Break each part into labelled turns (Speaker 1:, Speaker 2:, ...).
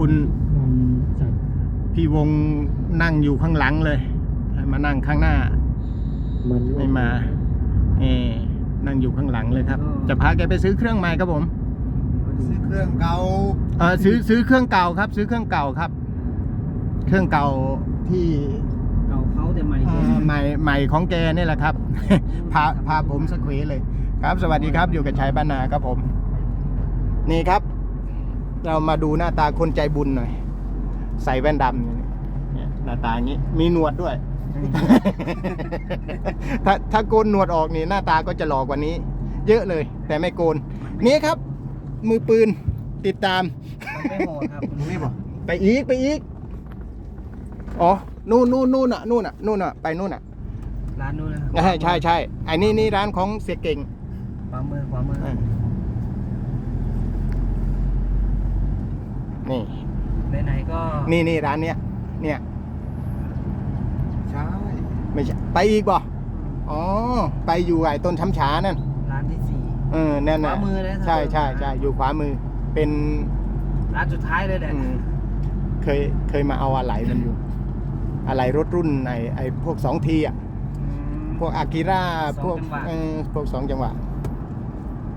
Speaker 1: คุณ
Speaker 2: ความจัด
Speaker 1: พี่วงนั่งอยู่ข้างหลังเลยให้มานั่งข้างหน้า
Speaker 2: มัน
Speaker 1: ไม่มาเออนั่งอยู่ข้างหลังเลยครับ จะพาแกไปซื้อเครื่องใหม่ครับผม
Speaker 3: ซื้อเครื่องเก่า
Speaker 1: เออซื้อซื้อเครื่องเก่าครับ ซื้อเครื่องเก่าครับ เครื่องเก่าที่
Speaker 2: เก่าเขาแต่ใหม่
Speaker 1: เอ่อใหม่ใหม่ของแกนี่แหละครับ พาพาผมสะเควเลย ครับ สวัสดีครับอยู่กับชัยบ้านนาครับผม นี่ครับ เรามาดูหน้าตาคนใจบุญหน่อย ใส่แว่นดำเนี่ยเนี่ยหน้าตาอย่างนี้ มีหนวดด้วย ถ้าถ้าโกนหนวดออกนี่หน้าตาก็จะหล่อกว่านี้ เยอะเลย แต่ไม่โกน นี่ครับ มือปืนติดตาม
Speaker 2: ไม่โหดครับ
Speaker 3: นี่บอก
Speaker 1: ไปอีกไปอีก อ๋อ นู่นนู่นนู่นอะนู่นอะนู่นอะไปนู่นอะ
Speaker 2: ร้านนู้นนะ
Speaker 1: ใช่ใช่ใช่ไอ้นี่นี่ร้านของเสียเก่ง
Speaker 2: ขวามือขวามือ
Speaker 1: อ่ นี่
Speaker 2: ไหนๆก็
Speaker 1: นี่นี่ร้านเนี้ยเนี่ย
Speaker 3: ใช่
Speaker 1: ไม่ใช่ไปอีกบ่อ๋อไปอยู่ไอ้ต้นช้ำฉานั่น
Speaker 2: ร้านที่สี่
Speaker 1: เออนั่นน่ะ
Speaker 2: ขวามือเลย
Speaker 1: ใช่
Speaker 2: ถ้าเดิน
Speaker 1: ใช่ใช่อยู่ขวามือ เป็น
Speaker 2: ร้านสุดท้ายเลยแหละ
Speaker 1: อืมเคยเคยมาเอาอะไหล่มันอยู่อะไหล่รถรุ่นไอ้ไอ้พวกสองทีอะ
Speaker 2: อืม
Speaker 1: พวกอากิระ
Speaker 2: สอง
Speaker 1: พวก
Speaker 2: จังหวะ
Speaker 1: เออพวกสองจังหวะ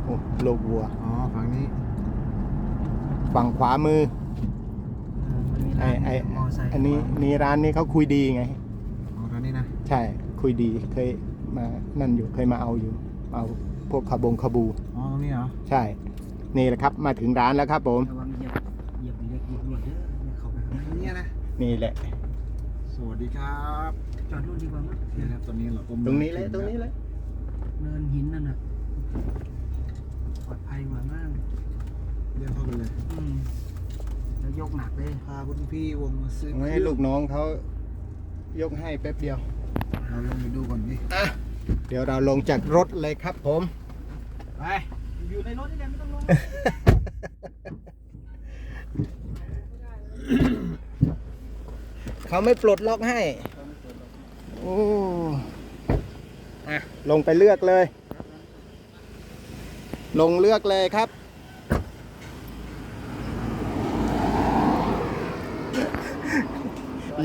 Speaker 1: โอ้โลกวัว
Speaker 3: อ๋อ ฝั่งนี้
Speaker 1: ฝั่งขวามือ
Speaker 2: มันมี
Speaker 1: ไอ้
Speaker 2: ร้าน
Speaker 1: ไอ้
Speaker 2: มอไซค์
Speaker 1: อันนี้นี่ร้านนี้เขาคุยดีไง
Speaker 3: อ๋อทางนี้นะ
Speaker 1: ใช่คุยดีเคยมานั่นอยู่เคยมาเอาอยู่เอาพวกขบงขบู
Speaker 3: อ๋อตรงนี้เหรอ
Speaker 1: ใช่ นี่แหละครับมาถึงร้านแล้วครับผม
Speaker 2: ระวังเหยียบเหยียบเหล็กเหยียบหลวดเยอะเนี่ยเข้าไปข้างใน
Speaker 3: เนี่ยนะ
Speaker 1: นี่แหละ
Speaker 3: สวัสดีครับ
Speaker 2: จอดนู่นดีกว่ามั้ง
Speaker 3: นี่ครับตอนนี้เราก็
Speaker 1: ตรงนี้เลยตรงนี้เลย
Speaker 2: เนินหินนั่นน่ะปลอดภัยกว่ามาก
Speaker 3: เรียกเข้าไปเลย
Speaker 2: อืม แล้วยกหนักเลย
Speaker 3: พาคุณพี่วงมาซื้อ
Speaker 1: ให้ลูกน้องเขายกให้แป๊บเดียว
Speaker 3: เราลงไปดูก่อนดิ
Speaker 1: อะเดี๋ยวเราลงจากรถเลยครับผม
Speaker 2: ไปอยู่ในรถนี่แหละไม่ต้องลง
Speaker 1: เขาไม่ปลดล็อกให้ โอ้อะลงไปเลือกเลย ลงเลือกเลยครับ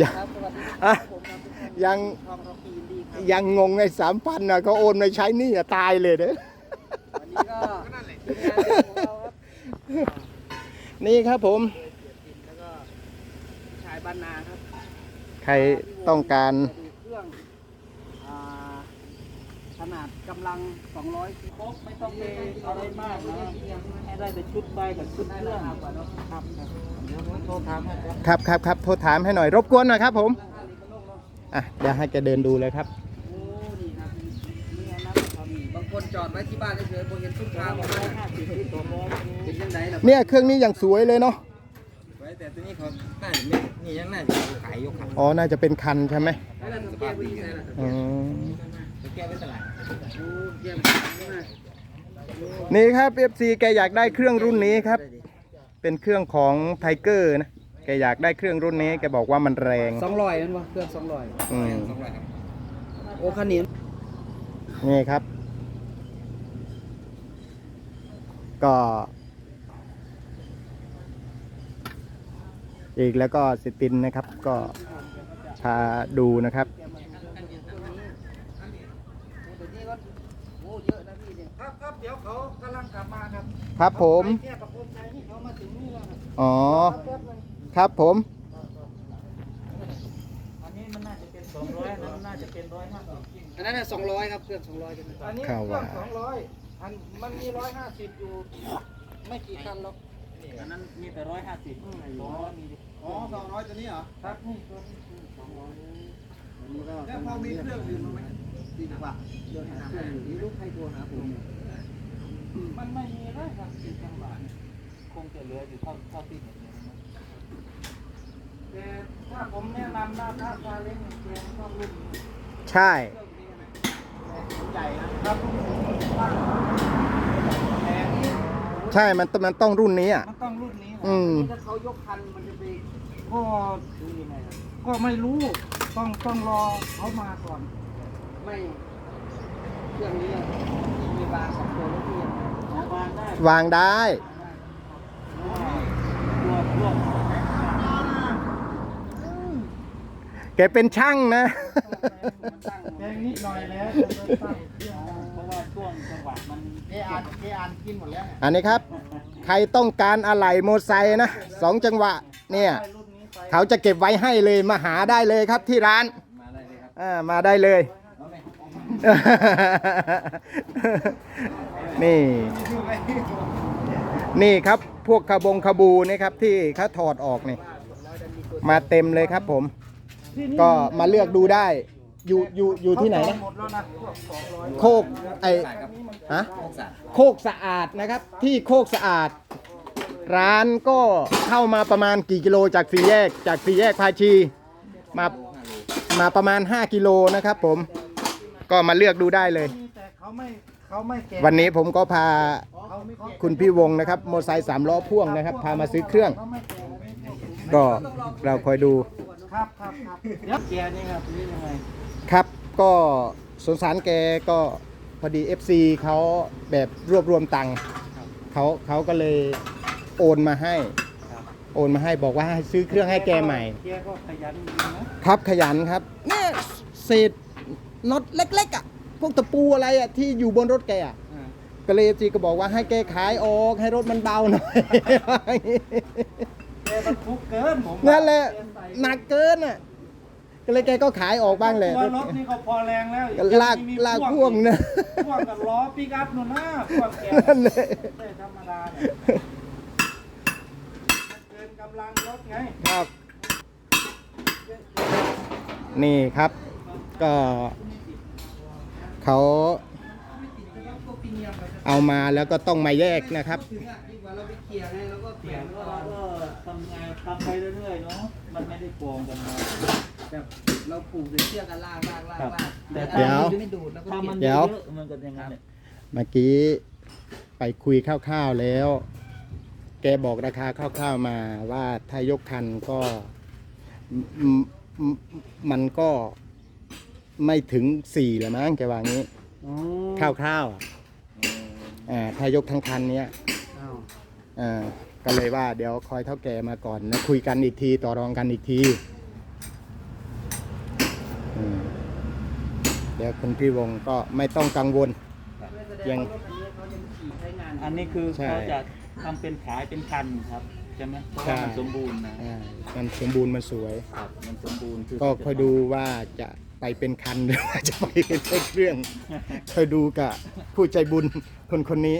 Speaker 1: ยัง อะยังยังงงไอ้สามพันนะเขาโอนไปใช้หนี่อะตายเลยเด้อ
Speaker 2: วันนี้ก็ทีมงานเดิมของเราครับ
Speaker 1: นี่ครับผม
Speaker 2: แล้วก็ชายบ้านนาครับ
Speaker 1: ใครต้องการ
Speaker 2: ดูเครื่องอ่าขนาดกำลัง 200ครบไม่ต้องไปอะไรมากนะให้ได้แต่ชุดใบกับชุดเครื่องครับครับเดี๋ยวผมโทรถามให้ครับ
Speaker 1: ครับครับครับโทรถามให้หน่อย รบกวนหน่อยครับผม อะเดี๋ยวให้แกเดินดูเลยครับ
Speaker 2: โอ้นี่ครับนี่อันนั้นครับนี่บางคนจอดไว้ที่บ้านเฉยๆพอเห็นชุดทางมาเป็นยังไงล่ะ
Speaker 1: เนี่ยเครื่องนี้อย่างสวยเลยเนาะ
Speaker 4: ไว้แต่ตัวนี้เขาน่าจะไม่นี่ยังน่าจะขายยกขัน
Speaker 1: อ๋อน่าจะเป็นคันใช่ไหม
Speaker 2: แล้วเราแก้ไปยังไงล่ะ
Speaker 1: อืม
Speaker 4: จะแก้ไว้ตลาด
Speaker 2: โอ้แก้ไปยังไง
Speaker 1: นี่ครับ FC แกอยากได้เครื่องรุ่นนี้ครับ เป็นเครื่องของไทเกอร์นะ แกอยากได้เครื่องรุ่นนี้แกบอกว่ามันแรง
Speaker 2: สองร้อยนั่นวะเครื่องสองร้อย
Speaker 1: อืม
Speaker 4: สองร้อยครับ
Speaker 2: โอ้คันนี้
Speaker 1: นี่ครับ ก็ อีกแล้วก็สตินนะครับ ก็พาดูนะครับ
Speaker 2: เดี๋ยวนี้ก็โอ้เยอะนะพี่เนี่ยครับครับเดี๋ยวเขากำลังกลับมาครับ
Speaker 1: ครับผม
Speaker 2: แค่ประโคนชัยนี่เขามาถึงนี่แล้วครับ
Speaker 1: อ๋อ
Speaker 2: แป๊บนึง
Speaker 1: ครับผม
Speaker 2: อันนี้มันน่าจะเป็นสองร้อยอันนั้นน่าจะเป็นร้อยห้าสิบอันนั้นสองร้อยครับเครื่องสองร้อยอันนี้เค
Speaker 1: ข่าว
Speaker 2: รื่
Speaker 1: ว่า
Speaker 2: องสองร้อยอันมันมีร้อยห้าสิบอยู่ไม่กี่คันหรอกอันนั้นมีแต่ร้อยห้าสิบสองร้อยมี
Speaker 3: อ๋อสองร้อยตัวนี้เหรอ
Speaker 2: ครับนี่ตัวนี้สองร้อยอันนี้ก็
Speaker 3: แล้วพอมีเครื่องอื่นมั้ยดีกว่า
Speaker 2: เดินหาเครื่องอยู่นี่ลูกใครโทรหาผมมันไม่มีเลยครับสิบจังหวะเนี่ยคงจะเหลืออยู่เท่าเท่าที่เห็นเนี่ยนะ แต่ถ้าผมแนะนำนะถ้าซาเล้งเนี่ยแกต้องรุ่นนี้
Speaker 1: ใช่
Speaker 2: เครื่องนี้นะใหญ่นะครับแต่นี่
Speaker 1: ใช่มันต้องมันต้องรุ่นนี้อะ
Speaker 2: มันต้องรุ่นนี้นะ
Speaker 1: อืม
Speaker 2: ถ้าเขายกคันมันจะไปก็ก็ไม่รู้ต้องต้องรอเขามาก่อน ไม่เครื่องนี้มีวางสองตัวแล้วพี่ยังไงวางได้
Speaker 1: วางได้
Speaker 2: ตัวพวก
Speaker 1: แกเป็นช่างนะ
Speaker 2: แกงนิดหน่อยแล้วเพราะว่าช่วงจังหวะมัน
Speaker 3: เออานเออานกินหมดแล้วเนี่ย
Speaker 1: อันนี้ครับ ใครต้องการอะไหล่โมอไซค์นะสองจังหวะเนี่ย
Speaker 2: รุ่นนี้ไป
Speaker 1: เขาจะเก็บไว้ให้เลยมาหาได้เลยครับที่ร้าน
Speaker 4: มาได้เลยครับ
Speaker 1: อ่ามาได้เลย
Speaker 4: เอาไหม
Speaker 1: นี่ นี่ครับพวกขบงขบูนี่ครับที่เขาถอดออกนี่ มาเต็มเลยครับผม ก็มาเลือกดูได้ อยู่อยู่อยู่ที่ไหนนะ
Speaker 2: หมดแล้วนะพวกสองร้อย
Speaker 1: โคกไอ
Speaker 4: สายครับ
Speaker 1: ฮะ
Speaker 4: พวกสาย
Speaker 1: โคกสะอาดนะครับ ที่โคกสะอาด ร้านก็เข้ามาประมาณกี่กิโลจากสี่แยก จากสี่แยกพาชีมามาประมาณ 5 กิโลนะครับ ผมก็มาเลือกดูได้เลย
Speaker 2: แต่เขาไม่เขาไม่แกะ
Speaker 1: วันนี้ผมก็พา
Speaker 2: เขาไม่แกะ
Speaker 1: คุณพี่วงนะครับมอเตอร์ไซค์สามล้อพ่วงนะครับ พามาซื้อเครื่อง
Speaker 2: เขาไม่แกะไม่แกะ
Speaker 1: ก็เราคอยดู
Speaker 2: ครับครับครับเดี๋ยวแกะนี่ครับนี่ยังไง
Speaker 1: ครับก็สงสารแกก็พอดี FC เขาแบบรวบรวมตังค์เขาเขาก็เลยโอนมาให้โอนมาให้บอกว่าให้ซื้อเครื่องให้แกใหม่
Speaker 2: แกก็ขยันดีนะครับ
Speaker 1: ขยันครับเนี่ยเศษน็อตเล็กๆอะพวกตะปูอะไรอะที่อยู่บนรถแกอะก็เลย FC ก็บอกว่าให้แกขายออกให้รถมันเบาหน่อย
Speaker 2: แกบรรทุกเกินผม
Speaker 1: นั่นแหละ หนักเกินอะก็เลยแกก็ขายออกบ้างแหละ
Speaker 2: ตัวรถนี่ก็พอแรงแล้ว
Speaker 1: ลากลากพ่วงนะ
Speaker 2: พ่วงกับล้อปิกอัพนู่นนะพ่วงแก
Speaker 1: นั่นเลย
Speaker 2: ไม่ธรรมดาเนี่ยมันเกินกำลังรถไง
Speaker 1: ครับ นี่ครับ ก็เขาเอามาแล้วก็ต้องมาแยกนะครับ
Speaker 3: ถึงอะดีกว่าเราไปเคลียร์ไงแล้วก็เปลี่
Speaker 2: เสี
Speaker 3: ย
Speaker 2: ย
Speaker 3: น
Speaker 2: ง
Speaker 3: ก็
Speaker 2: ก็ทำไงทำไปเรื่อยๆเนาะ มันไม่ได้โกงกันมา
Speaker 3: แบบเราผูกใส่เชือกกันลากลากลากลาก
Speaker 2: แต่
Speaker 1: เดี๋ยว
Speaker 3: จะไม่ดูดแล้วก็
Speaker 2: ถ้า
Speaker 3: เก็
Speaker 2: มั
Speaker 3: บ
Speaker 2: น
Speaker 1: เดี๋ยว
Speaker 2: เยอะมันก็อย่างนั้นเนี่ย
Speaker 1: เมื่อกี้ไปคุยคร่าวๆแล้ว แกบอกราคาคร่าวๆมาว่าถ้ายกคันก็มมมันก็ไม่ถึงสี่ละมั้งแกว่างี้คร่าวๆอะอ่าถ้ายกทั้งคันเนี้ย
Speaker 3: อ้าว
Speaker 1: อ่า ก็เลยว่าเดี๋ยวคอยเท่าแก่มาก่อนแล้วคุยกันอีกทีต่อรองกันอีกทีอืมเดี๋ยวคุณพี่วงก็ไม่ต้องกังวล ยัง
Speaker 2: อันนี้คือ
Speaker 1: ใช่
Speaker 2: เขาจะทำเป็นขายเป็นคันครับใช่ไหมเพราะว่ามันสมบูรณ์นะ
Speaker 1: อ่ามันสมบูรณ์มันสวย
Speaker 2: ครับมันสมบูรณ์คือ
Speaker 1: ก็คอยดูว่าจะ ไปเป็นคันหรือว่าจะไปเป็นเครื่องคอยดูกับผู้ใจบุญคนคนนี้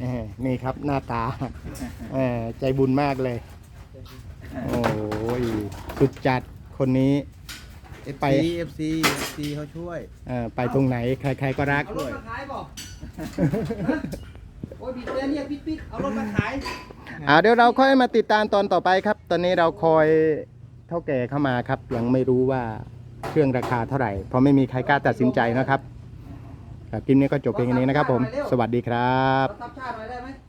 Speaker 1: เออนี่ครับหน้าตาเออใจบุญมากเลย โอ้ยสุดจัดคนนี้ ไป
Speaker 3: ไป FC FC เขาช่วย
Speaker 1: เอ่อไปตรงไหนใคร ๆก็รัก
Speaker 3: เอารถมาขายบ่โอ้ยบีบแต่เนี่ยปิดปิดเอารถมาขาย
Speaker 1: อ่าเดี๋ยวเราค่อยมาติดตามตอนต่อไปครับ ตอนนี้เราคอยเท่าแก่เข้ามาครับยังไม่รู้ว่า เครื่องราคาเท่าไหร่ เพราะไม่มีใครกล้าตัดสินใจนะครับครับคลิปนี้ก็จบเพียงแค่นี้นะครับผม สวัสดีครับ
Speaker 3: รับชาติหน่อยได้ไหม